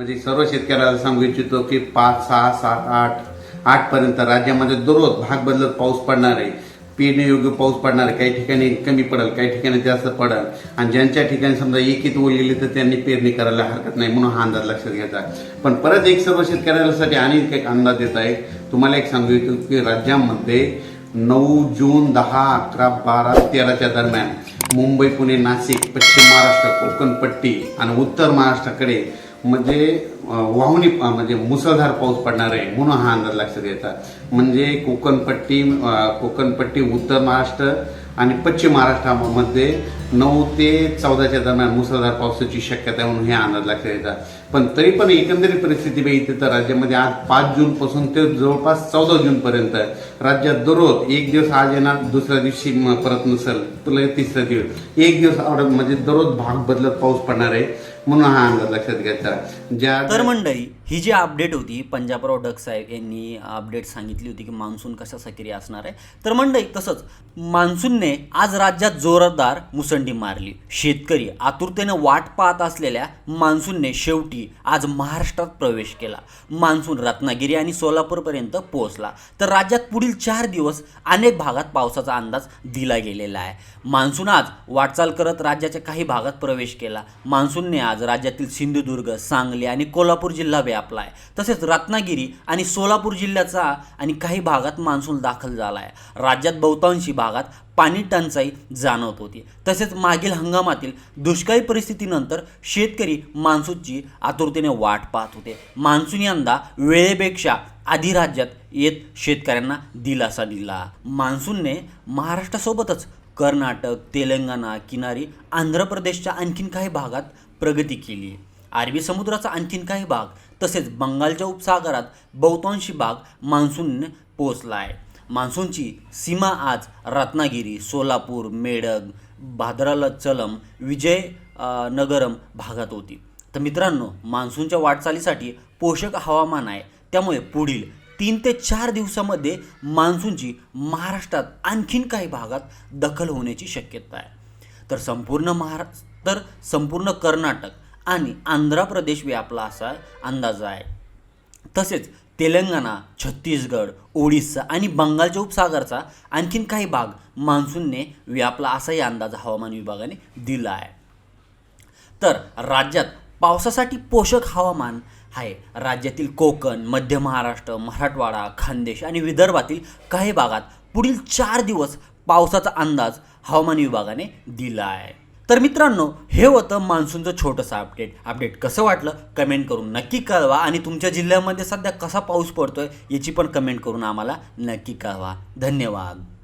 म्हणजे सर्व शेतकऱ्याला सांगू इच्छितो की पाच सहा सात आठ आठ पर्यंत राज्यामध्ये दररोज भाग बदलत पाऊस पडणार आहे. पेरणीयोग्य पाऊस पडणार आहे. काही ठिकाणी कमी पडेल काही ठिकाणी जास्त पडेल. आणि ज्यांच्या ठिकाणी समजा एकीत ओलेली तर त्यांनी पेरणी करायला हरकत नाही म्हणून हा अंदाज लक्षात घ्यायचा पण परत एक सर्व शेतकऱ्यासाठी आणि एक अंदाज देत आहे. तुम्हाला एक सांगू इच्छितो की राज्यामध्ये नऊ जून दहा अकरा बारा तेराच्या दरम्यान मुंबई पुणे नाशिक पश्चिम महाराष्ट्र कोकण पट्टी आणि उत्तर महाराष्ट्राकडे म्हणजे वाहुनी म्हणजे मुसळधार पाऊस पडणार आहे म्हणून हा अंदाज लक्षात घ्यायचा म्हणजे कोकणपट्टी कोकणपट्टी उत्तर महाराष्ट्र आणि पश्चिम महाराष्ट्रामध्ये नऊ ते चौदाच्या दरम्यान मुसळधार पावसाची शक्यता आहे म्हणून हे अंदाज लक्षात येतात. पण तरी पण एकंदरीत परिस्थिती बघितली तर राज्यामध्ये आज पाच जूनपासून ते जवळपास चौदा जूनपर्यंत राज्यात दररोज एक दिवस आज येणार दुसऱ्या दिवशी परत नसेल तुला तिसरा दिवस. एक दिवस म्हणजे दररोज भाग बदलत पाऊस पडणार आहे. म्हणून हा अंदाज लक्षात घ्यायचा. ज्या तर मंडळी ही जी अपडेट होती पंजाबराव डक साहेब यांनी अपडेट सांगितली होती की मान्सून कशा सक्रिय असणार आहे. तर मंडळी तसंच मान्सूनने आज राज्यात जोरदार मुसंडी मारली. शेतकरी आतुरतेने वाट पाहत असलेल्या मान्सूनने शेवटी आज महाराष्ट्रात प्रवेश केला. मान्सून रत्नागिरी आणि सोलापूरपर्यंत पोहोचला. तर राज्यात पुढील चार दिवस अनेक भागात पावसाचा अंदाज दिला गेलेला आहे. मान्सून आज वाटचाल करत राज्याच्या काही भागात प्रवेश केला. मान्सूनने आज राज्यातील सिंधुदुर्ग सांगली आणि कोल्हापूर जिल्हा व्यापला आहे तसेच रत्नागिरी आणि सोलापूर जिल्ह्याचा आणि काही भागात मान्सून दाखल झाला आहे राज्यात बहुतांशी भागात पाणी टंचाई जाणवत होती. तसेच मागील हंगामातील दुष्काळी परिस्थितीनंतर शेतकरी मान्सूनची आतुरतेने वाट पाहत होते. मान्सून यंदा वेळेपेक्षा आधी राज्यात येत शेतकऱ्यांना दिलासा दिला. मान्सूनने महाराष्ट्रासोबतच कर्नाटक तेलंगणा किनारी आंध्र प्रदेशच्या आणखीन काही भागात प्रगती केली. अरबी समुद्राचा आणखीन काही भाग तसेच बंगालच्या उपसागरात बहुतांशी भाग मान्सूनने पोहोचला आहे मान्सूनची सीमा आज रत्नागिरी सोलापूर मेडग भाद्रालचलम विजय नगरम भागात होती. तर मित्रांनो मान्सूनच्या वाटचालीसाठी पोषक हवामान आहे. त्यामुळे पुढील तीन ते चार दिवसामध्ये मान्सूनची महाराष्ट्रात आणखीन काही भागात दखल होण्याची शक्यता आहे. तर संपूर्ण महारा तर संपूर्ण कर्नाटक आणि आंध्र प्रदेश व्यापला असा अंदाज आहे. तसेच तेलंगणा छत्तीसगड ओडिसा आणि बंगालच्या उपसागरचा आणखीन काही भाग मान्सूनने व्यापला असाही अंदाज हवामान विभागाने दिला आहे. तर राज्यात पावसासाठी पोषक हवामान आहे. राज्यातील कोकण मध्य महाराष्ट्र मराठवाडा खानदेश आणि विदर्भातील काही भागात पुढील चार दिवस पावसाचा अंदाज हवामान विभागाने दिला आहे. तर मित्रांनो हे होतं मान्सूनचं छोटंसं अपडेट अपडेट कसं वाटलं? कमेंट करून नक्की कळवा. आणि तुमच्या जिल्ह्यामध्ये सध्या कसा पाऊस पडतोय याची पण कमेंट करून आम्हाला नक्की कळवा. धन्यवाद.